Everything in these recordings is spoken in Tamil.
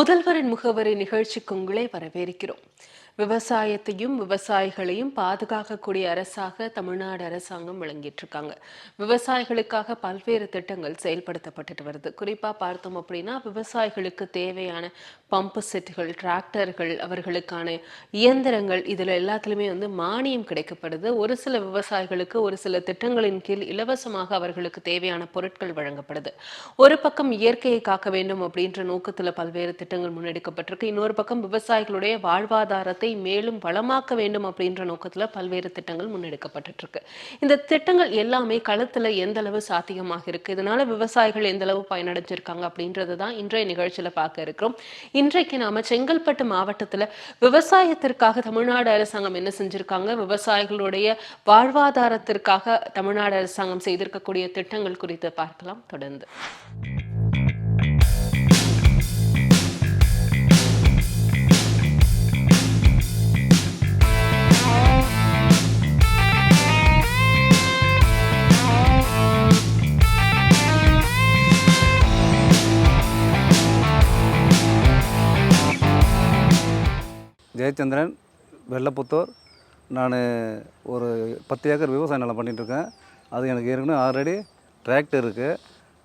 முதல்வரின் முகவரி நிகழ்ச்சிக்கு உங்களை வரவேற்கிறோம். விவசாயத்தையும் விவசாயிகளையும் பாதுகாக்கக்கூடிய அரசாக தமிழ்நாடு அரசாங்கம் விளங்கிட்டு இருக்காங்க விவசாயிகளுக்காக பல்வேறு திட்டங்கள் செயல்படுத்தப்பட்டுட்டு வருது. குறிப்பா பார்த்தோம் அப்படின்னா விவசாயிகளுக்கு தேவையான பம்பு செட்டுகள் டிராக்டர்கள் அவர்களுக்கான இயந்திரங்கள் இதுல எல்லாத்துலயுமே வந்து மானியம் கிடைக்கப்படுது. ஒரு சில விவசாயிகளுக்கு ஒரு சில திட்டங்களின் கீழ் இலவசமாக அவர்களுக்கு தேவையான பொருட்கள் வழங்கப்படுது. ஒரு பக்கம் இயற்கையை காக்க வேண்டும் அப்படின்ற நோக்கத்துல பல்வேறு திட்டங்கள் முன்னெடுக்கப்பட்டிருக்கு. இன்னொரு பக்கம் விவசாயிகளுடைய வாழ்வாதாரத்தை மேலும் வளமாக்க வேண்டும் அப்படின்ற நோக்கத்துல பல்வேறு திட்டங்கள் முன்னெடுக்கப்பட்டு இருக்கு இந்த திட்டங்கள் எல்லாமே களத்துல எந்த அளவு சாத்தியமாக இருக்கு? இதனால விவசாயிகள் எந்த அளவு பயனடைஞ்சிருக்காங்க அப்படின்றது தான் இன்றைய நிகழ்ச்சியில பார்க்க இருக்கிறோம். இன்றைக்கு நாம செங்கல்பட்டு மாவட்டத்துல விவசாயத்திற்காக தமிழ்நாடு அரசாங்கம் என்ன செஞ்சிருக்காங்க? விவசாயிகளுடைய வாழ்வாதாரத்திற்காக தமிழ்நாடு அரசாங்கம் செய்திருக்கக்கூடிய திட்டங்கள் குறித்து பார்க்கலாம். தொடர்ந்து. ஜெயச்சந்திரன் வெள்ளப்புத்தூர். நான் ஒரு பத்து ஏக்கர் விவசாய நிலம் பண்ணிகிட்ருக்கேன் அது எனக்கு ஏற்கனவே ஆல்ரெடி டிராக்டர் இருக்குது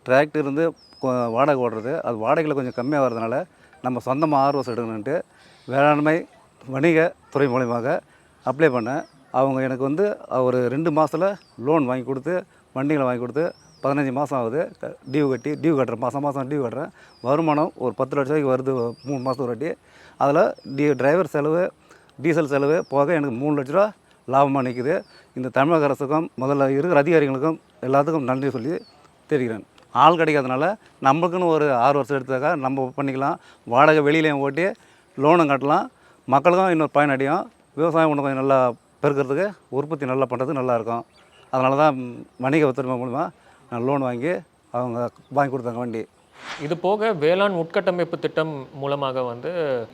டிராக்டர் இருந்து கொ- வாடகை ஓடுறது. அது வாடகையில் கொஞ்சம் கம்மியாக வரதுனால நம்ம சொந்தமாக ஆர்வஸ் எடுக்கணுன்ட்டு வேளாண்மை வணிக துறை மூலியமாக அப்ளை பண்ணேன். அவங்க எனக்கு வந்து ஒரு ரெண்டு மாதத்தில் லோன் வாங்கி கொடுத்து வண்டிகளை வாங்கி கொடுத்து பதினஞ்சு மாதம் ஆகுது. டியூ கட்டி டியூ கட்டுறேன். மாதம் மாதம் டியூ கட்டுறேன். வருமானம் ஒரு பத்து லட்ச ரூபாய்க்கு வருது. மூணு மாதத்துக்கு ஒரு வாட்டி. அதில் டி டிரைவர் செலவு டீசல் செலவு போக எனக்கு மூணு லட்ச ரூபா லாபமாக நிற்குது இந்த தமிழக அரசுக்கும் முதல்ல இருக்கிற அதிகாரிகளுக்கும் எல்லாத்துக்கும் நன்றி சொல்லி தெரிகிறேன். ஆள் கிடைக்காதனால நம்மளுக்குன்னு ஒரு ஆறு வருஷம் எடுத்தாக்கா நம்ம பண்ணிக்கலாம். வாடகை வெளியிலையும் ஓட்டி லோனும் கட்டலாம். மக்களுக்கும் இன்னொரு பயனடையும் விவசாயம் ஒன்று கொஞ்சம் நல்லா பெருக்கிறதுக்கு உற்பத்தி நல்லா பண்ணுறதுக்கு நல்லாயிருக்கும் அதனால தான் வணிக ஒத்துழைப்பு மூலிமா நான் லோன் வாங்கி அவங்க வாங்கி கொடுத்தாங்க வண்டி. இது போக வேளாண் உட்கட்டமைப்பு திட்டம் மூலமாக வந்து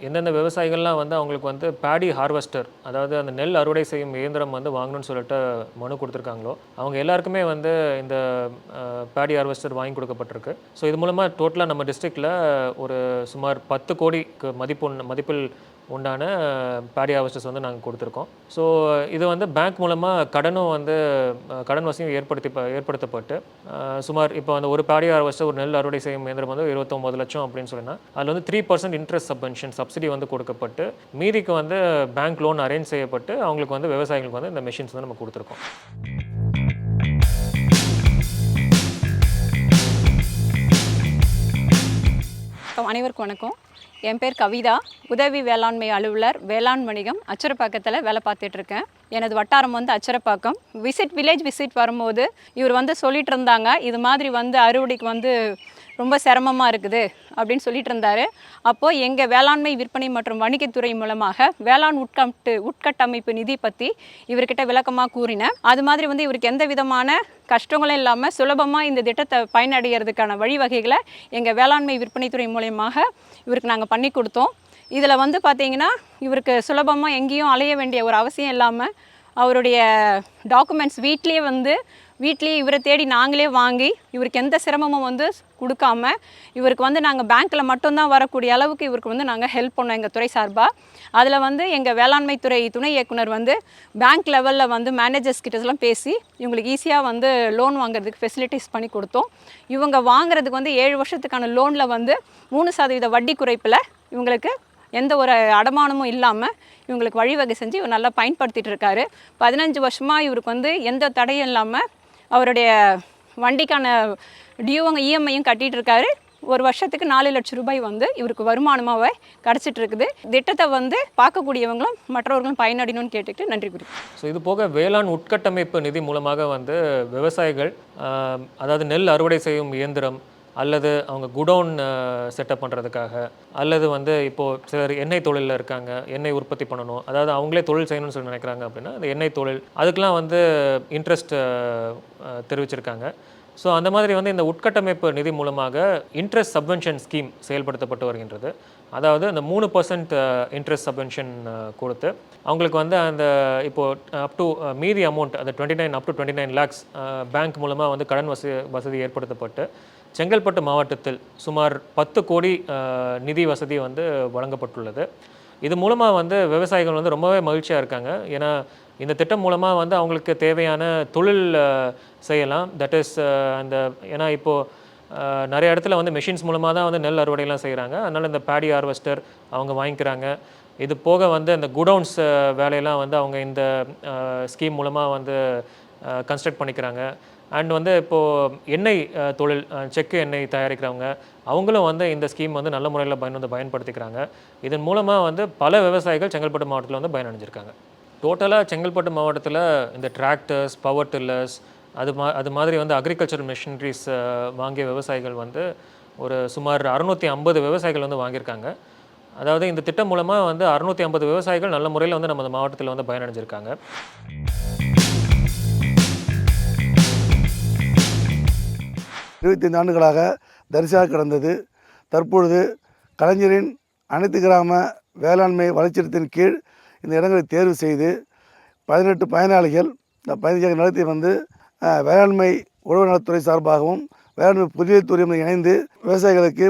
எந்தெந்த விவசாயிகள்லாம் வந்து அவங்களுக்கு வந்து பேடி ஹார்வெஸ்டர் அதாவது அந்த நெல் அறுவடை செய்யும் இயந்திரம் வந்து வாங்கணும்னு சொல்லிட்டு மனு கொடுத்துருக்காங்களோ அவங்க எல்லாருக்குமே வந்து இந்த பேடி ஹார்வெஸ்டர் வாங்கி கொடுக்கப்பட்டிருக்கு. ஸோ இது மூலமாக டோட்டலாக நம்ம டிஸ்ட்ரிக்டில் ஒரு சுமார் பத்து கோடிக்கு மதிப்பு மதிப்பில் உண்டான பேடி ஹார்வெஸ்டர்ஸ் வந்து நாங்கள் கொடுத்துருக்கோம். ஸோ இது வந்து பேங்க் மூலமாக கடனும் வந்து கடன் வசதியும் ஏற்படுத்தி ஏற்படுத்தப்பட்டு சுமார் இப்போ அந்த ஒரு பேடி ஹார்வெஸ்டர் ஒரு நெல் அறுவடை செய்யும் இயந்திரம் வந்து இருபத்தொம்பது லட்சம் அப்படின்னு சொன்னால் அதில் வந்து three percent interest subvention subsidy வந்து கொடுக்கப்பட்டு மீதிக்கு வந்து பேங்க் லோன் அரேஞ்ச் செய்யப்பட்டு அவங்களுக்கு வந்து விவசாயிகளுக்கு வந்து இந்த மெஷின்ஸ் வந்து நம்ம கொடுத்துருக்கோம். அனைவருக்கும் வணக்கம். என் பேர் கவிதா. உதவி வேளாண்மை அலுவலர் வேளாண் வணிகம் அச்சரப்பாக்கத்தில் வேலை பார்த்துட்டு இருக்கேன். எனது வட்டாரம் வந்து அச்சரப்பாக்கம் விசிட் வில்லேஜ் விசிட் வரும்போது இவர் வந்து சொல்லிட்டு இருந்தாங்க. இது மாதிரி வந்து அறுவடைக்கு வந்து ரொம்ப சிரமமாக இருக்குது அப்படின்னு சொல்லிட்டு இருந்தாரு. அப்போது எங்கள் வேளாண்மை விற்பனை மற்றும் வணிகத்துறை மூலமாக வேளாண் உட்கட்டு உட்கட்டமைப்பு நிதி பற்றி இவர்கிட்ட விளக்கமாக கூறினேன். அது மாதிரி வந்து இவருக்கு எந்த விதமான கஷ்டங்களும் இல்லாமல் சுலபமாக இந்த திட்டத்தை பயனடைகிறதுக்கான வழிவகைகளை எங்கள் வேளாண்மை விற்பனைத்துறை மூலயமாக இவருக்கு நாங்கள் பண்ணி கொடுத்தோம். இதில் வந்து பார்த்தீங்கன்னா இவருக்கு சுலபமாக எங்கேயும் அலைய வேண்டிய ஒரு அவசியம் இல்லாமல் அவருடைய டாக்குமெண்ட்ஸ் வீட்லேயே வந்து வீட்லேயே இவரை தேடி நாங்களே வாங்கி இவருக்கு எந்த சிரமமும் வந்து கொடுக்காம இவருக்கு வந்து நாங்கள் பேங்க்கில் மட்டும்தான் வரக்கூடிய அளவுக்கு இவருக்கு வந்து நாங்கள் ஹெல்ப் பண்ணோம் எங்கள் துறை சார்பாக அதில் வந்து எங்கள் வேளாண்மை துறை துணை இயக்குனர் வந்து பேங்க் லெவலில் வந்து மேனேஜர்ஸ் கிட்டலாம் பேசி இவங்களுக்கு ஈஸியாக வந்து லோன் வாங்குறதுக்கு ஃபெசிலிட்டிஸ் பண்ணி கொடுத்தோம். இவங்க வாங்குறதுக்கு வந்து ஏழு வருஷத்துக்கான லோனில் வந்து மூணு சதவீத வட்டி குறைப்பில் இவங்களுக்கு எந்த ஒரு அடமானமும் இல்லாமல் இவங்களுக்கு வழிவகை செஞ்சு இவர் நல்லா பயன்படுத்திகிட்டு இருக்காரு. பதினஞ்சு வருஷமாக இவருக்கு வந்து எந்த தடையும் இல்லாமல் அவருடைய வண்டிக்கான டியூவங்க இஎம்ஐயும் கட்டிகிட்டு இருக்காரு. ஒரு வருஷத்துக்கு நாலு லட்சம் ரூபாய் வந்து இவருக்கு வருமானமாகவே கிடச்சிட்டு இருக்குது. திட்டத்தை வந்து பார்க்கக்கூடியவங்களும் மற்றவர்களும் பயனடையணும்னு கேட்டுக்கிட்டு நன்றி குறிப்பேன் ஸோ இது போக வேளாண் உட்கட்டமைப்பு நிதி மூலமாக வந்து விவசாயிகள் அதாவது நெல் அறுவடை செய்யும் இயந்திரம் அல்லது அவங்க குடோன் செட்டப் பண்ணுறதுக்காக அல்லது வந்து இப்போது சிலர் எண்ணெய் தொழிலில் இருக்காங்க எண்ணெய் உற்பத்தி பண்ணணும் அதாவது அவங்களே தொழில் செய்யணும்னு சொல்லி நினைக்கிறாங்க அப்படின்னா அந்த எண்ணெய் தொழில் அதுக்கெலாம் வந்து இன்ட்ரெஸ்ட் தெரிவிச்சிருக்காங்க. ஸோ அந்த மாதிரி வந்து இந்த உட்கட்டமைப்பு நிதி மூலமாக இன்ட்ரெஸ்ட் சப்வென்ஷன் ஸ்கீம் செயல்படுத்தப்பட்டு வருகின்றது. அதாவது அந்த மூணு பர்சன்ட் இன்ட்ரெஸ்ட் சப்வென்ஷன் கொடுத்து அவங்களுக்கு வந்து அந்த இப்போது அப் டு மீதி அமௌண்ட் அந்த twenty nine up to twenty nine lakhs bank மூலமாக வந்து கடன் வசதி வசதி ஏற்படுத்தப்பட்டு செங்கல்பட்டு மாவட்டத்தில் சுமார் பத்து கோடி நிதி வசதி வந்து வழங்கப்பட்டுள்ளது. இது மூலமாக வந்து விவசாயிகள் வந்து ரொம்பவே மகிழ்ச்சியாக இருக்காங்க. ஏன்னா இந்த திட்டம் மூலமாக வந்து அவங்களுக்கு தேவையான தொழில் செய்யலாம். தட் இஸ் அந்த ஏன்னா இப்போது நிறைய இடத்துல வந்து மிஷின்ஸ் மூலமாக தான் வந்து நெல் அறுவடைலாம் செய்கிறாங்க அதனால் இந்த பேடி ஹார்வெஸ்டர் அவங்க வாங்கிக்கிறாங்க. இது போக வந்து இந்த குடவுன்ஸ் வேலையெல்லாம் வந்து அவங்க இந்த ஸ்கீம் மூலமாக வந்து கன்ஸ்ட்ரக்ட் பண்ணிக்கிறாங்க. அண்ட் வந்து இப்போது எண்ணெய் தொழில் செக்கு எண்ணெய் தயாரிக்கிறவங்க அவங்களும் வந்து இந்த ஸ்கீம் வந்து நல்ல முறையில் பயன் வந்து பயன்படுத்திக்கிறாங்க. இதன் மூலமாக வந்து பல விவசாயிகள் செங்கல்பட்டு மாவட்டத்தில் வந்து பயனடைஞ்சிருக்காங்க. டோட்டலாக செங்கல்பட்டு மாவட்டத்தில் இந்த டிராக்டர்ஸ் பவர் டில்லர்ஸ் அது மா அது மாதிரி வந்து அக்ரிகல்ச்சர் மிஷினரிஸ் வாங்கிய விவசாயிகள் வந்து ஒரு சுமார் அறுநூற்றி ஐம்பது விவசாயிகள் வந்து வாங்கியிருக்காங்க. அதாவது இந்த திட்டம் மூலமாக வந்து அறுநூற்றி ஐம்பது விவசாயிகள் நல்ல முறையில் வந்து நம்ம மாவட்டத்தில் வந்து பயனடைஞ்சிருக்காங்க. இருபத்தைந்து ஆண்டுகளாக தரிசாக கிடந்தது. தற்பொழுது கலைஞரின் அனைத்து கிராம வேளாண்மை வளர்ச்சித்தின் கீழ் இந்த இடங்களை தேர்வு செய்து பதினெட்டு பயனாளிகள் இந்த பயணிகளை நடத்தி வந்து வேளாண்மை உழவு நலத்துறை சார்பாகவும் வேளாண்மை புதிய துறையும் இணைந்து விவசாயிகளுக்கு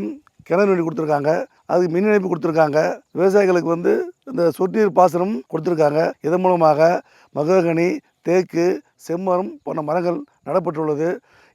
கிணறு வேண்டி கொடுத்துருக்காங்க. அதுக்கு மின் இணைப்பு கொடுத்துருக்காங்க. விவசாயிகளுக்கு வந்து இந்த சொட்டு நீர் பாசனம் கொடுத்துருக்காங்க. இதன் மூலமாக மகோகனி தேக்கு செம்மரம் போன்ற மரங்கள் நடப்பட்டுள்ளது.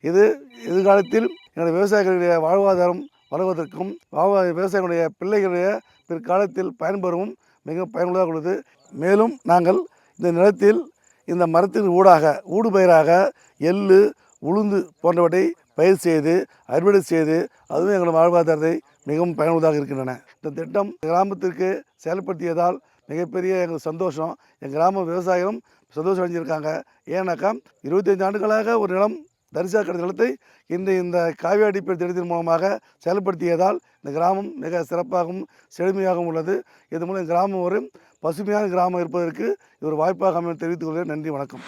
இது எதிர்காலத்தில் என்னுடைய விவசாயிகளுடைய வாழ்வாதாரம் வளர்வதற்கும் வாழ்வா- விவசாயிகளுடைய பிள்ளைகளுடைய பிற்காலத்தில் பயன்பெறவும் மிக பயனுள்ளதாக உள்ளது. மேலும் நாங்கள் இந்த நிலத்தில் இந்த மரத்தின் ஊடாக ஊடுபயிராக எள் உளுந்து போன்றவற்றை பயிர் செய்து அறுவடை செய்து அதுவும் எங்கள் வாழ்வாதாரத்தை மிகவும் பயனுள்ளதாக இருக்கின்றன. இந்த திட்டம் கிராமத்திற்கு செயல்படுத்தியதால் மிகப்பெரிய எங்களுக்கு சந்தோஷம். எங்கள் கிராம விவசாயம் சந்தோஷம் அடைஞ்சிருக்காங்க. ஏன்னாக்கா இருபத்தஞ்சு ஆண்டுகளாக ஒரு நிலம் தரிசா கிடந்த நிலத்தை இன்று இந்த காவிரி அடிப்படை திட்டத்தின் மூலமாக செயல்படுத்தியதால் இந்த கிராமம் மிக சிறப்பாகவும் செழுமையாகவும் உள்ளது. இது மூலம் கிராமம் ஒரு பசுமையான கிராமம் இருப்பதற்கு இது ஒரு வாய்ப்பாக அமைய தெரிவித்துக் கொள்கிறேன். நன்றி வணக்கம்.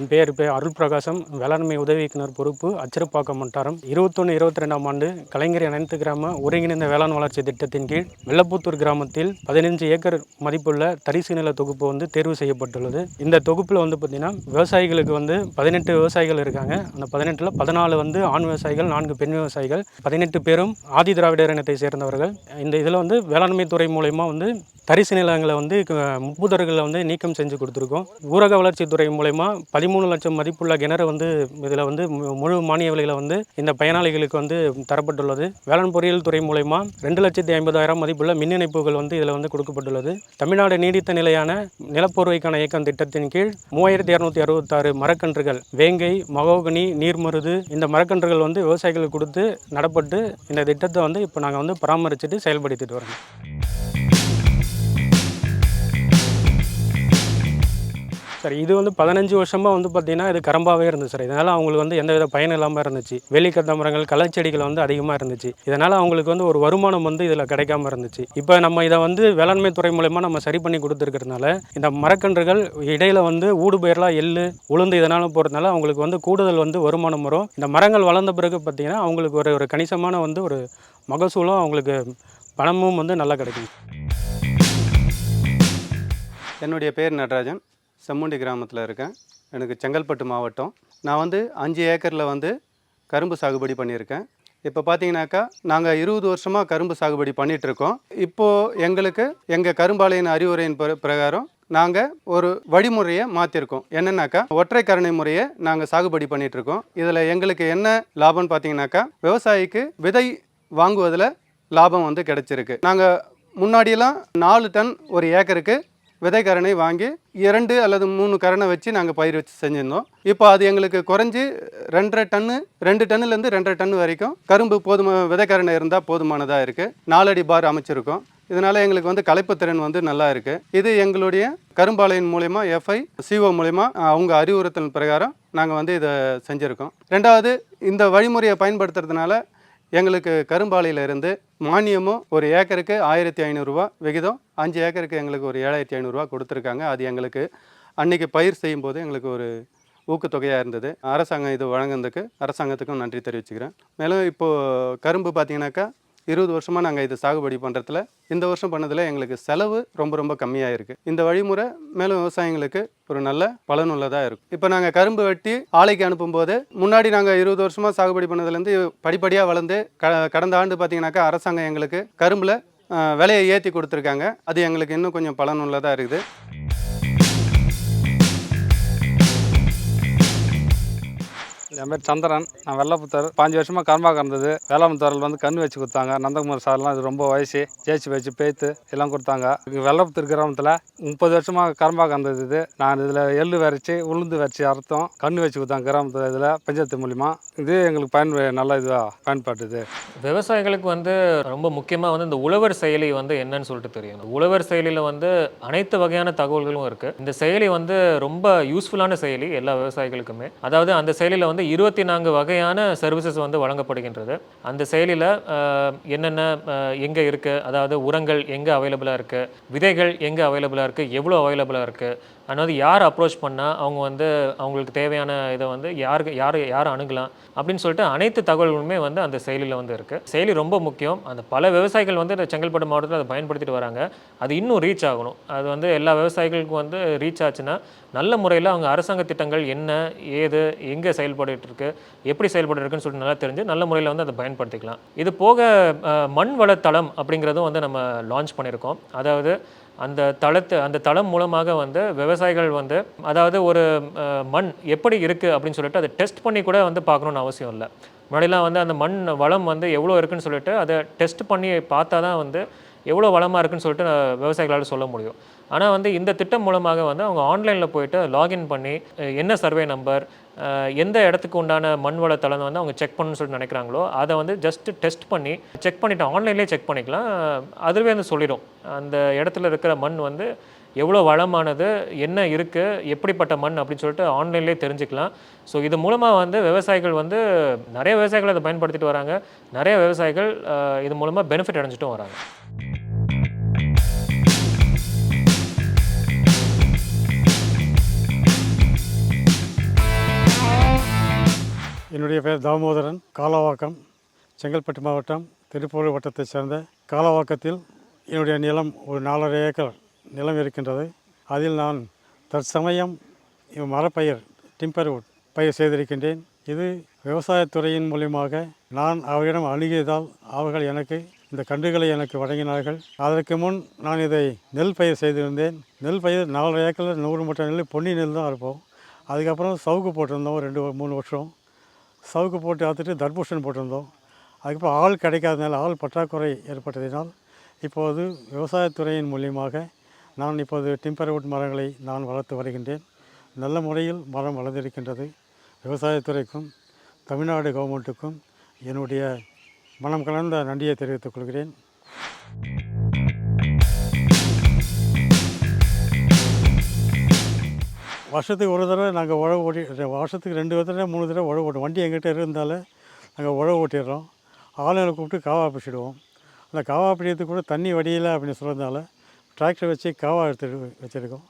என் பெயர் பேர் அருள் பிரகாசம் வேளாண்மை உதவி இயக்குனர் பொறுப்பு அச்சிறுப்பாக்கம் வட்டாரம். இருபத்தொன்று இருபத்தி ரெண்டாம் ஆண்டு கலைஞர் அனைத்து கிராம ஒருங்கிணைந்த வேளாண் வளர்ச்சி திட்டத்தின் கீழ் வெள்ளப்புத்தூர் கிராமத்தில் பதினஞ்சு ஏக்கர் மதிப்புள்ள தரிசு நில தொகுப்பு வந்து தேர்வு செய்யப்பட்டுள்ளது. இந்த தொகுப்பில் வந்து பார்த்திங்கன்னா விவசாயிகளுக்கு வந்து பதினெட்டு விவசாயிகள் இருக்காங்க. அந்த பதினெட்டில் பதினாலு வந்து ஆண் விவசாயிகள் நான்கு பெண் விவசாயிகள் பதினெட்டு பேரும் ஆதி திராவிடர் இனத்தை சேர்ந்தவர்கள். இந்த இதில் வந்து வேளாண்மை துறை மூலயமா வந்து தரிசு நிலங்களை வந்து க- முப்புதர்களை வந்து நீக்கம் செஞ்சு கொடுத்துருக்கோம். ஊரக வளர்ச்சித்துறை மூலயமா பதிமூணு லட்சம் மதிப்புள்ள கிணறு வந்து இதில் வந்து மு- முழு மானிய விலையில் வந்து இந்த பயனாளிகளுக்கு வந்து தரப்பட்டுள்ளது. வேளாண் பொறியியல் துறை மூலயமா ரெண்டு லட்சத்தி ஐம்பதாயிரம் மதிப்புள்ள மின் இணைப்புகள் வந்து இதில் வந்து கொடுக்கப்பட்டுள்ளது. தமிழ்நாடு நீடித்த நிலையான நிலப்போர்வைக்கான இயக்கம் திட்டத்தின் கீழ் மூவாயிரத்தி இரநூத்தி அறுபத்தாறு மரக்கன்றுகள் வேங்கை மகோகனி நீர்மருது இந்த மரக்கன்றுகள் வந்து விவசாயிகளுக்கு கொடுத்து நடப்பட்டு இந்த திட்டத்தை வந்து இப்போ நாங்கள் வந்து பராமரிச்சுட்டு செயல்படுத்திட்டு வரோம். சார் இது வந்து பதினஞ்சு வருஷமாக வந்து பார்த்தீங்கன்னா இது கரம்பாகவே இருந்துச்சு சார். இதனால் அவங்களுக்கு வந்து எந்தவித பயன் இல்லாமல் இருந்துச்சு. வேலிக்கத்த மரங்கள் கலைச்செடிகள் வந்து அதிகமாக இருந்துச்சு. இதனால் அவங்களுக்கு வந்து ஒரு வருமானம் வந்து இதில் கிடைக்காம இருந்துச்சு. இப்போ நம்ம இதை வந்து வேளாண்மை துறை மூலயமா நம்ம சரி பண்ணி கொடுத்துருக்கறதுனால இந்த மரக்கன்றுகள் இடையில வந்து ஊடுபயிரெலாம் எள்ளு உளுந்து இதனால் போகிறதுனால அவங்களுக்கு வந்து கூடுதல் வந்து வருமானம் வரும். இந்த மரங்கள் வளர்ந்த பிறகு பார்த்தீங்கன்னா அவங்களுக்கு ஒரு ஒரு கணிசமான வந்து ஒரு மகசூலும் அவங்களுக்கு பணமும் வந்து நல்லா கிடைக்கும். என்னுடைய பேர் நடராஜன். செம்முண்டி கிராமத்தில் இருக்கேன். எனக்கு செங்கல்பட்டு மாவட்டம். நான் வந்து அஞ்சு ஏக்கரில் வந்து கரும்பு சாகுபடி பண்ணியிருக்கேன். இப்போ பார்த்தீங்கன்னாக்கா நாங்கள் இருபது வருஷமாக கரும்பு சாகுபடி பண்ணிகிட்ருக்கோம் இப்போது எங்களுக்கு எங்கள் கரும்பாலையின் அறிவுரையின் பிர பிரகாரம் நாங்கள் ஒரு வழிமுறையை மாற்றிருக்கோம் என்னென்னாக்கா ஒற்றை கரணை முறையை நாங்கள் சாகுபடி பண்ணிகிட்ருக்கோம் இதில் எங்களுக்கு என்ன லாபம்னு பார்த்தீங்கன்னாக்கா விவசாயிக்கு விதை வாங்குவதில் லாபம் வந்து கிடச்சிருக்கு. நாங்கள் முன்னாடியெல்லாம் நாலு டன் ஒரு ஏக்கருக்கு விதை கரணை வாங்கி இரண்டு அல்லது மூணு கரணை வச்சு நாங்கள் பயிர் வச்சு செஞ்சுருந்தோம். இப்போ அது எங்களுக்கு குறைஞ்சி ரெண்டரை டன்னு ரெண்டு டன்னுலேருந்து ரெண்டரை டன் வரைக்கும் கரும்பு போதுமா விதை கரணை இருந்தால் போதுமானதாக இருக்குது நாலடி பார் அமைச்சிருக்கோம். இதனால் எங்களுக்கு வந்து கலைப்புத்திறன் வந்து நல்லா இருக்குது இது எங்களுடைய கரும்பாலையின் மூலயமா எஃப்ஐ சிஓ மூலயமா அவங்க அறிவுறுத்தல் பிரகாரம் நாங்கள் வந்து இதை செஞ்சுருக்கோம். ரெண்டாவது இந்த வழிமுறையை பயன்படுத்துறதுனால எங்களுக்கு கரும்பாலையில் இருந்து மானியமும் ஒரு ஏக்கருக்கு ஆயிரத்தி ஐநூறுரூவா விகிதம். அஞ்சு ஏக்கருக்கு எங்களுக்கு ஒரு ஏழாயிரத்தி ஐநூறுரூவா கொடுத்துருக்காங்க. அது எங்களுக்கு அன்றைக்கி பயிர் செய்யும்போது எங்களுக்கு ஒரு ஊக்கத்தொகையாக இருந்தது. அரசாங்கம் இது வழங்குனதுக்கு அரசாங்கத்துக்கும் நன்றி தெரிவிச்சுக்கிறேன். மேலும் இப்போது கரும்பு பார்த்திங்கனாக்கா இருபது வருஷமாக நாங்கள் இது சாகுபடி பண்ணுறதுல இந்த வருஷம் பண்ணதில் எங்களுக்கு செலவு ரொம்ப ரொம்ப கம்மியாக இருக்குது இந்த வழிமுறை மேலும் விவசாயிங்களுக்கு ஒரு நல்ல பலனுள்ளதாக இருக்கும். இப்போ நாங்கள் கரும்பு வெட்டி ஆலைக்கு அனுப்பும்போது முன்னாடி நாங்கள் இருபது வருஷமாக சாகுபடி பண்ணதுலேருந்து படிப்படியாக வளர்ந்து க கடந்த ஆண்டு பார்த்தீங்கன்னாக்கா அரசாங்கம் எங்களுக்கு கரும்பில் விலையை ஏற்றி கொடுத்துருக்காங்க. அது எங்களுக்கு இன்னும் கொஞ்சம் பலனுள்ளதாக இருக்குது. என் பேர் சந்திரன். நான் வெள்ளப்புத்தர். பாஞ்சு வருஷமாக கர்மாக இருந்தது. வேளாண்துறையில் வந்து கண் வச்சு கொடுத்தாங்க. நந்தகுமார் சார்லாம் இது ரொம்ப வயசு. ஜேச்சி வச்சு பேத்து எல்லாம் கொடுத்தாங்க. இங்கே வெள்ளப்புத்தர் கிராமத்தில் முப்பது வருஷமாக கர்மாக இருந்தது இது. நான் இதில் எள்ளு வரைச்சி உளுந்து வரைச்சி அறுத்தோம். கண் வச்சு கொடுத்தாங்க கிராமத்தில் இதில் பஞ்சாயத்து மூலிமா இது எங்களுக்கு பயன் நல்ல இதுவாக பயன்பட்டுது விவசாயிகளுக்கு வந்து ரொம்ப முக்கியமாக வந்து இந்த உழவர் செயலி வந்து என்னன்னு சொல்லிட்டு தெரியும். உழவர் செயலியில் வந்து அனைத்து வகையான தகவல்களும் இருக்குது இந்த செயலி வந்து ரொம்ப யூஸ்ஃபுல்லான செயலி எல்லா விவசாயிகளுக்குமே. அதாவது அந்த செயலியில் வந்து இருபத்தி நான்கு வகையான சர்வீசஸ் வந்து வழங்கப்படுகின்றது. அந்த செயலியில் என்னென்ன எங்கே இருக்குது அதாவது உரங்கள் எங்கே அவைலபிளாக இருக்குது விதைகள் எங்கே அவைலபிளாக இருக்குது எவ்வளோ அவைலபிளாக இருக்குது அதாவது யார் அப்ரோச் பண்ணால் அவங்க வந்து அவங்களுக்கு தேவையான இதை வந்து யாருக்கு யார் யார் அணுகலாம் அப்படின்னு சொல்லிட்டு அனைத்து தகவல்களுமே வந்து அந்த செயலியில் வந்து இருக்குது செயலி ரொம்ப முக்கியம். அந்த பல விவசாயிகள் வந்து இந்த செங்கல்பட்டு மாவட்டத்தில் அதை பயன்படுத்திட்டு வராங்க. அது இன்னும் ரீச் ஆகணும். அது வந்து எல்லா விவசாயிகளுக்கும் வந்து ரீச் ஆச்சுன்னா நல்ல முறையில் அவங்க அரசாங்க திட்டங்கள் என்ன ஏது எங்கே செயல்பட்டு இருக்கு எப்படி செயல்பட்டு இருக்குன்னு சொல்லிட்டு நல்லா தெரிஞ்சு நல்ல முறையில் வந்து அதை பயன்படுத்திக்கலாம். இது போக மண் வளத்தளம் அப்படிங்கிறதும் வந்து நம்ம லான்ச் பண்ணியிருக்கோம். அதாவது அந்த தளத்து அந்த தளம் மூலமாக வந்து விவசாயிகள் வந்து அதாவது ஒரு மண் எப்படி இருக்குது அப்படின்னு சொல்லிட்டு அதை டெஸ்ட் பண்ணி கூட வந்து பார்க்கணுன்னு அவசியம் இல்லை. முன்னாடிலாம் வந்து அந்த மண் வளம் வந்து எவ்வளோ இருக்குன்னு சொல்லிட்டு அதை டெஸ்ட் பண்ணி பார்த்தா தான் வந்து எவ்வளோ வளமாக இருக்குன்னு சொல்லிட்டு விவசாயிகளால் சொல்ல முடியும். ஆனால் வந்து இந்த திட்டம் மூலமாக வந்து அவங்க ஆன்லைனில் போயிட்டு லாகின் பண்ணி என்ன சர்வே நம்பர் எந்த இடத்துக்கு உண்டான மண் வள தளம் வந்து அவங்க செக் பண்ணணும்னு சொல்லிட்டு நினைக்கிறாங்களோ அதை வந்து ஜஸ்ட் டெஸ்ட் பண்ணி செக் பண்ணிவிட்டு ஆன்லைன்லேயே செக் பண்ணிக்கலாம். அதுவே வந்து சொல்லிடும். அந்த இடத்துல இருக்கிற மண் வந்து எவ்வளோ வளமானது என்ன இருக்குது எப்படிப்பட்ட மண் அப்படின்னு சொல்லிட்டு ஆன்லைன்லேயே தெரிஞ்சுக்கலாம். ஸோ இது மூலமாக வந்து விவசாயிகள் வந்து நிறைய விவசாயிகள் அதை பயன்படுத்திட்டு வராங்க. நிறைய விவசாயிகள் இது மூலமாக பெனிஃபிட் அடைஞ்சிட்டும் வராங்க. என்னுடைய பேர் தாமோதரன். காலவாக்கம் செங்கல்பட்டு மாவட்டம் திருப்பூர் வட்டத்தைச் சேர்ந்த காலவாக்கத்தில் என்னுடைய நிலம் ஒரு நாலரை ஏக்கர். நிலம் இருக்கின்றது அதில் நான் தற்சமயம் மரப்பயிர் டிம்பர்வுட் பயிர் செய்திருக்கின்றேன். இது விவசாயத்துறையின் மூலியமாக நான் அவர்களிடம் அணுகியதால் அவர்கள் எனக்கு இந்த கன்றுகளை எனக்கு வழங்கினார்கள். அதற்கு முன் நான் இதை நெல் பயிர் செய்திருந்தேன். நெல் பயிர் நாலரை ஏக்கரில் நூறு மூட்டை நெல் பொன்னி நெல் தான் இருப்போம் அதுக்கப்புறம் சவுக்கு போட்டிருந்தோம் ரெண்டு மூணு வருஷம். சவுக்கு போட்டு ஆற்றுட்டு தர்பூஷன் போட்டிருந்தோம். அதுக்கப்புறம் ஆள் கிடைக்காதனால ஆள் பற்றாக்குறை ஏற்பட்டதினால் இப்போது விவசாயத்துறையின் மூலியமாக நான் இப்போது டிம்பர்வுட் மரங்களை நான் வளர்த்து வருகின்றேன். நல்ல முறையில் மரம் வளர்ந்திருக்கின்றது. விவசாயத்துறைக்கும் தமிழ்நாடு கவர்மெண்ட்டுக்கும் என்னுடைய மனம் கலந்த நன்றியை தெரிவித்துக் கொள்கிறேன். வருஷத்துக்கு ஒரு தடவை நாங்கள் உழவு ஓட்டி வருஷத்துக்கு ரெண்டு தடவை மூணு தடவை உழவு ஓட்டுவோம். வண்டி எங்கிட்ட இருந்தாலே நாங்கள் உழவு ஓட்டிடுறோம். ஆளுங்களை கூப்பிட்டு காவா பிடிச்சிடுவோம். அந்த காவா பிடிக்கிறதுக்கு கூட தண்ணி வடியலை அப்படின்னு சொல்கிறதுனால டிராக்டர் வச்சு காவா எடுத்து வச்சுருக்கோம்.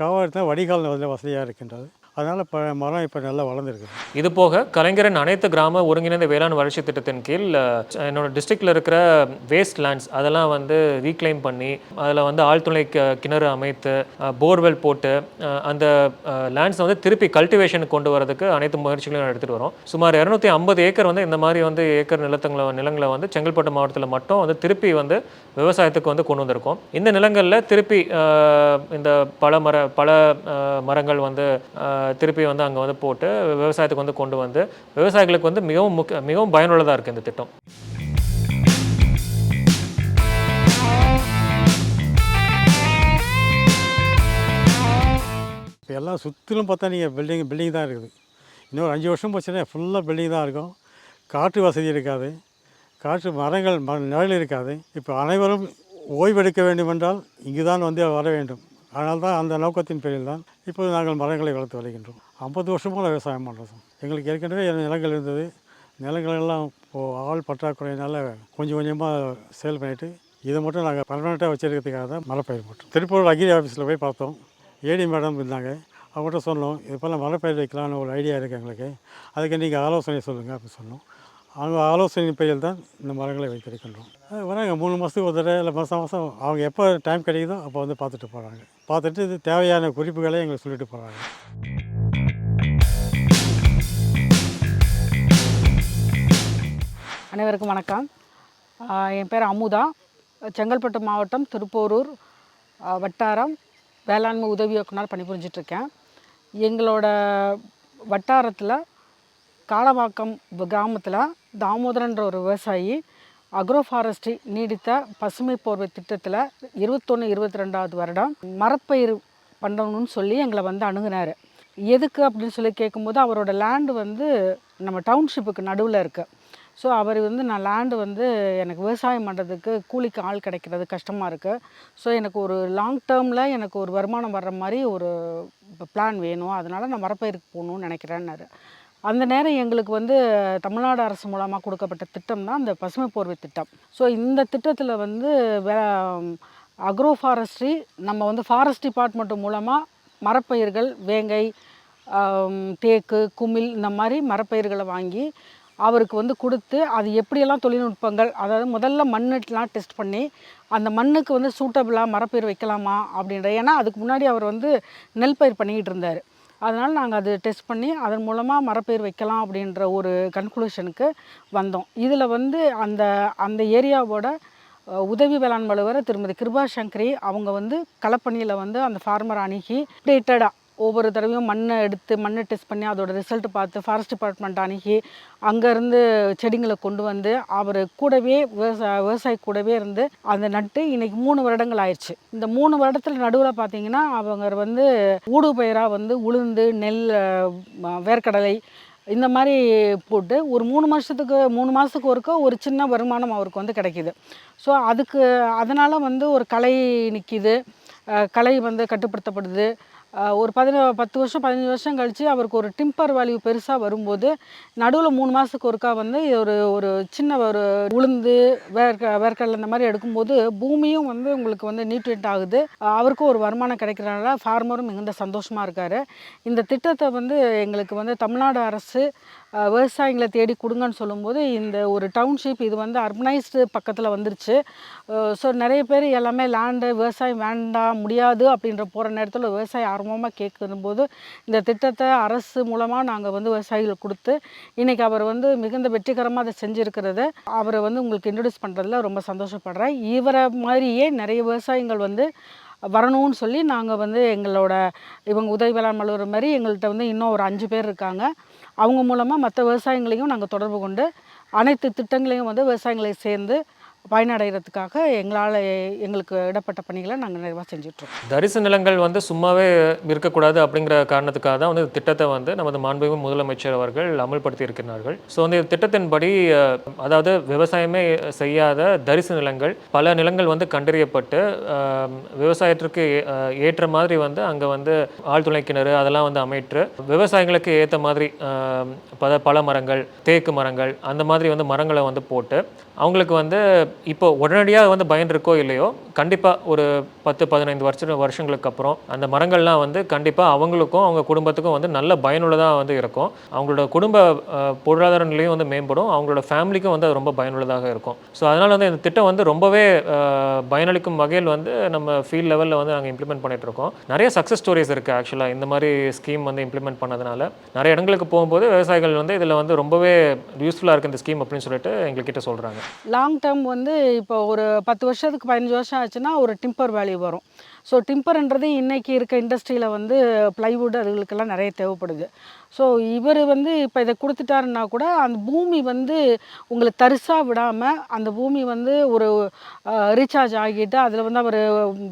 காவா எடுத்தால் வடிகால் வந்து வசதியாக இருக்கின்றது. அதனால் இப்போ மரம் இப்போ நல்லா வளர்ந்துருக்குது இது போக கலைஞரின் அனைத்து கிராம ஒருங்கிணைந்த வேளாண் வளர்ச்சி திட்டத்தின் கீழ் என்னோட டிஸ்ட்ரிக்டில் இருக்கிற வேஸ்ட் லேண்ட்ஸ் அதெல்லாம் வந்து ரீக்ளைம் பண்ணி அதில் வந்து ஆழ்துளை கிணறு அமைத்து போர்வெல் போட்டு அந்த லேண்ட்ஸ் வந்து திருப்பி கல்டிவேஷனுக்கு கொண்டு வரதுக்கு அனைத்து முயற்சிகளையும் எடுத்துகிட்டு வரோம். சுமார் இரநூத்தி ஐம்பது ஏக்கர் வந்து இந்த மாதிரி வந்து ஏக்கர் நிலத்தங்களை நிலங்களை வந்து செங்கல்பட்டு மாவட்டத்தில் மட்டும் வந்து திருப்பி வந்து விவசாயத்துக்கு வந்து கொண்டு வந்திருக்கோம். இந்த நிலங்களில் திருப்பி இந்த பல மர பல மரங்கள் வந்து திருப்பி வந்து அங்கே வந்து போட்டு விவசாயத்துக்கு வந்து கொண்டு வந்து விவசாயிகளுக்கு வந்து மிகவும் முக்கிய மிகவும் பயனுள்ளதாக இருக்குது இந்த திட்டம். இப்போ எல்லாம் சுற்றிலும் பார்த்தா நீங்கள் பில்டிங் பில்டிங் தான் இருக்குது. இன்னொரு அஞ்சு வருஷம் போச்சுன்னா ஃபுல்லாக பில்டிங் தான் இருக்கும். காற்று வசதி இருக்காது. காற்று மரங்கள் ம நிழல் இருக்காது. இப்போ அனைவரும் ஓய்வெடுக்க வேண்டுமென்றால் இங்கு தான் வந்து வர வேண்டும். அதனால் தான் அந்த நோக்கத்தின் பேரில் தான் இப்போது நாங்கள் மரங்களை வளர்த்து வருகின்றோம். ஐம்பது வருஷமாக விவசாயம் பண்ணுறோம் எங்களுக்கு ஏற்கனவே நிலங்கள் இருந்தது. நிலங்களெல்லாம் இப்போது ஆள் பற்றாக்குறையினால கொஞ்சம் கொஞ்சமாக சேல் பண்ணிவிட்டு இதை மட்டும் நாங்கள் பர்மனெண்ட்டாக வச்சுருக்கிறதுக்காக தான் மரப்பயிர் போட்டோம். திருப்பூர் அக்ரி ஆஃபீஸில் போய் பார்த்தோம். ஏடி மேடம் இருந்தாங்க. அவங்கள்ட்ட சொன்னோம் இது போல் மரப்பயிர் வைக்கலாம்னு ஒரு ஐடியா இருக்குது எங்களுக்கு. அதுக்கு நீங்கள் ஆலோசனை சொல்லுங்கள் அப்படின்னு சொன்னோம். அவங்க ஆலோசனை பெயர் தான் இந்த மரங்களை வைத்திருக்கின்றோம். வராங்க மூணு மாதத்துக்கு ஒரு தடவை இல்லை மாதம் மாதம் அவங்க எப்போ டைம் கிடைக்குதோ அப்போ வந்து பார்த்துட்டு போகிறாங்க பார்த்துட்டு இது தேவையான குறிப்புகளை எங்களுக்கு சொல்லிட்டு போகிறாங்க அனைவருக்கும் வணக்கம். என் பேர் அமுதா. செங்கல்பட்டு மாவட்டம் திருப்போரூர் வட்டாரம் வேளாண்மை உதவி இயக்குனர் பணிபுரிஞ்சிட்ருக்கேன் எங்களோட வட்டாரத்தில் காலவாக்கம் கிராமத்தில் தாமோதரன்ற ஒரு விவசாயி அக்ரோ ஃபாரஸ்ட்ரி நீடித்த பசுமை போர்வை திட்டத்தில் இருபத்தொன்று இருபத்தி ரெண்டாவது வருடம் மரப்பயிர் பண்ணணும்னு சொல்லி எங்களை வந்து அணுகுனார். எதுக்கு அப்படின்னு சொல்லி கேட்கும்போது அவரோட லேண்டு வந்து நம்ம டவுன்ஷிப்புக்கு நடுவில் இருக்குது ஸோ அவர் வந்து நான் லேண்டு வந்து எனக்கு விவசாயம் பண்ணுறதுக்கு கூலிக்கு ஆள் கிடைக்கிறது கஷ்டமாக இருக்குது ஸோ எனக்கு ஒரு லாங் டேர்மில் எனக்கு ஒரு வருமானம் வர்ற மாதிரி ஒரு பிளான் வேணும். அதனால் நான் மரப்பயிருக்கு போகணும்னு நினைக்கிறேன்னாரு. அந்த நேரம் எங்களுக்கு வந்து தமிழ்நாடு அரசு மூலமாக கொடுக்கப்பட்ட திட்டம் தான் இந்த பசுமை போர்வை திட்டம். ஸோ இந்த திட்டத்தில் வந்து அக்ரோ ஃபாரஸ்ட்ரி நம்ம வந்து ஃபாரஸ்ட் டிபார்ட்மெண்ட் மூலமாக மரப்பயிர்கள் வேங்கை தேக்கு குமிழ் இந்த மாதிரி மரப்பயிர்களை வாங்கி அவருக்கு வந்து கொடுத்து அது எப்படியெல்லாம் தொழில்நுட்பங்கள் அதாவது முதல்ல மண்ணுலாம் டெஸ்ட் பண்ணி அந்த மண்ணுக்கு வந்து சூட்டபிளாக மரப்பயிர் வைக்கலாமா அப்படின்ற ஏன்னா அதுக்கு முன்னாடி அவர் வந்து நெல் பயிர் பண்ணிக்கிட்டு இருந்தார். அதனால் நாங்கள் அது டெஸ்ட் பண்ணி அதன் மூலமாக மரப்பயிர் வைக்கலாம் அப்படின்ற ஒரு கன்க்ளூஷனுக்கு வந்தோம். இதில் வந்து அந்த அந்த ஏரியாவோட உதவி வேளாண் அலுவலர் திருமதி கிருபா சங்கரி அவங்க வந்து களப்பணியில் வந்து அந்த ஃபார்மர் அணுகி அப்டேட்டடாக ஒவ்வொரு தடவையும் மண்ணை எடுத்து மண்ணை டெஸ்ட் பண்ணி அதோட ரிசல்ட் பார்த்து ஃபாரஸ்ட் டிபார்ட்மெண்ட் அணுகி அங்கேருந்து செடிங்களை கொண்டு வந்து அவர் கூடவே விவசாய விவசாயி கூடவே இருந்து அந்த நட்டு இன்னைக்கு மூணு வருடங்கள் ஆயிடுச்சு. இந்த மூணு வருடத்தில் நடுவில் பார்த்தீங்கன்னா அவங்க வந்து ஊடு பயிராக வந்து உளுந்து நெல் வேர்க்கடலை இந்த மாதிரி போட்டு ஒரு மூணு மாதத்துக்கு மூணு மாதத்துக்கு ஒருக்க ஒரு சின்ன வருமானம் அவருக்கு வந்து கிடைக்கிது. ஸோ அதுக்கு அதனால் வந்து ஒரு கலை நிற்கிது கலை வந்து கட்டுப்படுத்தப்படுது. ஒரு பதின பத்து வருஷம் பதினஞ்சு வருஷம் கழித்து அவருக்கு ஒரு டிம்பர் வேல்யூ பெருசாக வரும்போது நடுவில் மூணு மாதத்துக்கு ஒருக்கா வந்து ஒரு ஒரு சின்ன ஒரு உளுந்து வேர்க்க வேர்க்கடல் இந்த மாதிரி எடுக்கும்போது பூமியும் வந்து உங்களுக்கு வந்து நியூட்ரியன்ட் ஆகுது. அவருக்கும் ஒரு வருமானம் கிடைக்கிறனால ஃபார்மரும் மிகுந்த சந்தோஷமாக இருக்கார். இந்த திட்டத்தை வந்து எங்களுக்கு வந்து தமிழ்நாடு அரசு விவசாயிங்களை தேடி கொடுங்கன்னு சொல்லும்போது இந்த ஒரு டவுன்ஷிப் இது வந்து அர்பனைஸ்டு பக்கத்தில் வந்துருச்சு. ஸோ நிறைய பேர் எல்லாமே லேண்டு விவசாயம் வேண்டாம் முடியாது அப்படின்ற போகிற நேரத்தில் விவசாயம் ஆர்வமாக கேட்கும்போது இந்த திட்டத்தை அரசு மூலமாக நாங்கள் வந்து விவசாயிகளுக்கு கொடுத்து இன்றைக்கி அவர் வந்து மிகுந்த வெற்றிகரமாக அதை செஞ்சுருக்கிறத அவரை வந்து உங்களுக்கு இன்ட்ரடியூஸ் பண்ணுறதுல ரொம்ப சந்தோஷப்படுறேன். இவரை மாதிரியே நிறைய விவசாயிகள் வந்து வரணும்னு சொல்லி நாங்கள் வந்து எங்களோட இவங்க உதவி வேளாண் அலுவலர் மாதிரி எங்கள்கிட்ட வந்து இன்னும் ஒரு அஞ்சு பேர் இருக்காங்க. அவங்க மூலமாக மற்ற விவசாயிங்களையும் நாங்கள் தொடர்பு கொண்டு அனைத்து திட்டங்களையும் வந்து விவசாயிகளை சேர்ந்து பயனடைகிறதுக்காக எங்களால் எங்களுக்கு இடப்பட்ட பணிகளை நாங்கள் நிறைவாக செஞ்சுட்ருக்கோம். தரிசு நிலங்கள் வந்து சும்மாவே இருக்கக்கூடாது அப்படிங்கிற காரணத்துக்காக தான் வந்து திட்டத்தை வந்து நமது மாண்புமிகு முதலமைச்சர் அவர்கள் அமல்படுத்தி இருக்கிறார்கள். ஸோ இந்த திட்டத்தின்படி அதாவது விவசாயமே செய்யாத தரிசு நிலங்கள் பல நிலங்கள் வந்து கண்டறியப்பட்டு விவசாயத்திற்கு ஏ- ஏற்ற மாதிரி வந்து அங்கே வந்து ஆழ்துளை கிணறு அதெல்லாம் வந்து அமைற்று விவசாயிகளுக்கு ஏற்ற மாதிரி பல பல மரங்கள் தேக்கு மரங்கள் அந்த மாதிரி வந்து மரங்களை வந்து போட்டு அவங்களுக்கு வந்து இப்போ உடனடியாக வந்து பயன் இருக்கோ இல்லையோ கண்டிப்பாக ஒரு பத்து பதினைந்து வருஷம் வருஷங்களுக்கு அப்புறம் அந்த மரங்கள்லாம் வந்து கண்டிப்பாக அவங்களுக்கும் அவங்க குடும்பத்துக்கும் வந்து நல்ல பயனுள்ளதாக வந்து இருக்கும். அவங்களோட குடும்ப பொருளாதார நிலையும் வந்து மேம்படும். அவங்களோட ஃபேமிலிக்கும் வந்து அது ரொம்ப பயனுள்ளதாக இருக்கும். ஸோ அதனால் வந்து இந்த திட்டம் வந்து ரொம்பவே பயனளிக்கும் வகையில் வந்து நம்ம ஃபீல்ட் லெவலில் வந்து நாங்கள் இம்ப்ளிமெண்ட் பண்ணிகிட்ருக்கோம் இருக்கோம். நிறைய சக்ஸஸ் ஸ்டோரிஸ் இருக்குது ஆக்சுவலாக இந்த மாதிரி ஸ்கீம் வந்து இம்ப்ளிமெண்ட் பண்ணதுனால நிறைய இடங்களுக்கு போகும்போது விவசாயிகள் வந்து இதில் வந்து ரொம்பவே யூஸ்ஃபுல்லாக இருக்குது இந்த ஸ்கீம் அப்படின்னு சொல்லிட்டு எங்கள்கிட்ட சொல்கிறாங்க லாங் டேர்ம் வந்து வந்து இப்போ ஒரு பத்து வருஷத்துக்கு பதினஞ்சு வருஷம் ஆச்சுன்னா ஒரு டிம்பர் வேல்யூ வரும். ஸோ டிம்பர்ன்றது இன்றைக்கி இருக்க இண்டஸ்ட்ரியில் வந்து ப்ளைவுட் அதுகளுக்கெல்லாம் நிறைய தேவைப்படுது. ஸோ இவர் வந்து இப்போ இதை கொடுத்துட்டாருன்னா கூட அந்த பூமி வந்து உங்களை தரிசாக விடாமல் அந்த பூமி வந்து ஒரு ரீசார்ஜ் ஆகிட்டு அதில் வந்து அவர்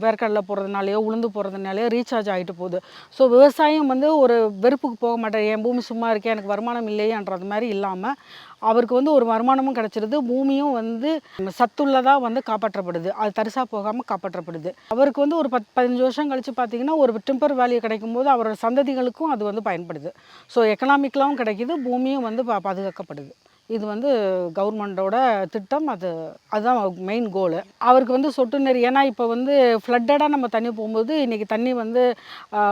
வேர்க்கடலை போடுறதுனாலையோ உளுந்து போடுறதுனாலையோ ரீசார்ஜ் ஆகிட்டு போகுது. ஸோ விவசாயம் வந்து ஒரு வெறுப்புக்கு போக மாட்டேன். என் பூமி சும்மா இருக்கேன் எனக்கு வருமானம் இல்லையான்றது மாதிரி இல்லாமல் அவருக்கு வந்து ஒரு வருமானமும் கிடச்சிருது. பூமியும் வந்து சத்துள்ளதாக வந்து காப்பாற்றப்படுது. அது தரிசாக போகாமல் காப்பாற்றப்படுது. அவருக்கு வந்து ஒரு பத் பதினஞ்சு வருஷம் கழித்து பார்த்தீங்கன்னா ஒரு டிம்பர் வேல்யூ கிடைக்கும்போது அவரோட சந்ததிகளுக்கும் அது வந்து பயன்படுது. ஸோ எக்கனாமிக்கலாகவும் கிடைக்குது பூமியும் வந்து பா பாதுகாக்கப்படுது. இது வந்து கவர்மெண்டோட திட்டம். அது அதுதான் மெயின் கோலு அவருக்கு வந்து சொட்டு நீர் ஏன்னா இப்போ வந்து ஃப்ளட்டடாக நம்ம தண்ணி போகும்போது இன்றைக்கி தண்ணி வந்து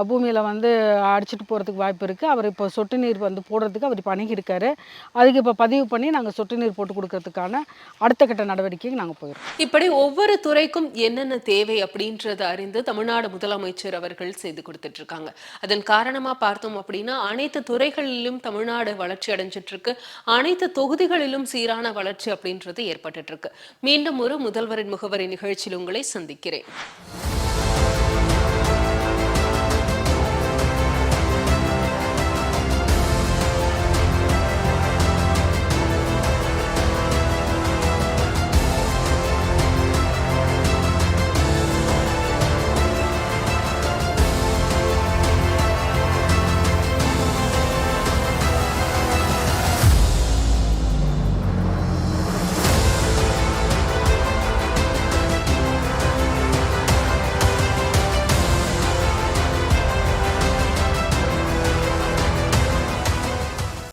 பூமியில் வந்து அடிச்சிட்டு போகிறதுக்கு வாய்ப்பு இருக்குது அவர் இப்போ சொட்டு நீர் வந்து போடுறதுக்கு அவர் இப்போ அணுகியிருக்காரு அதுக்கு இப்போ பதிவு பண்ணி நாங்கள் சொட்டு நீர் போட்டு கொடுக்கறதுக்கான அடுத்த கட்ட நடவடிக்கைக்கு நாங்கள் போயிடுறோம் இப்படி ஒவ்வொரு துறைக்கும் என்னென்ன தேவை அப்படின்றத அறிந்து தமிழ்நாடு முதலமைச்சர் அவர்கள் செய்து கொடுத்துட்டு இருக்காங்க அதன் காரணமாக பார்த்தோம் அப்படின்னா அனைத்து துறைகளிலும் தமிழ்நாடு வளர்ச்சி அடைஞ்சிட்டு இருக்கு அனைத்து தொகுதிகளிலும் சீரான வளர்ச்சி அப்படின்றது ஏற்பட்டு இருக்கு. மீண்டும் ஒரு முதல்வரின் முகவரி நிகழ்ச்சியில் உங்களை சந்திக்கிறேன்.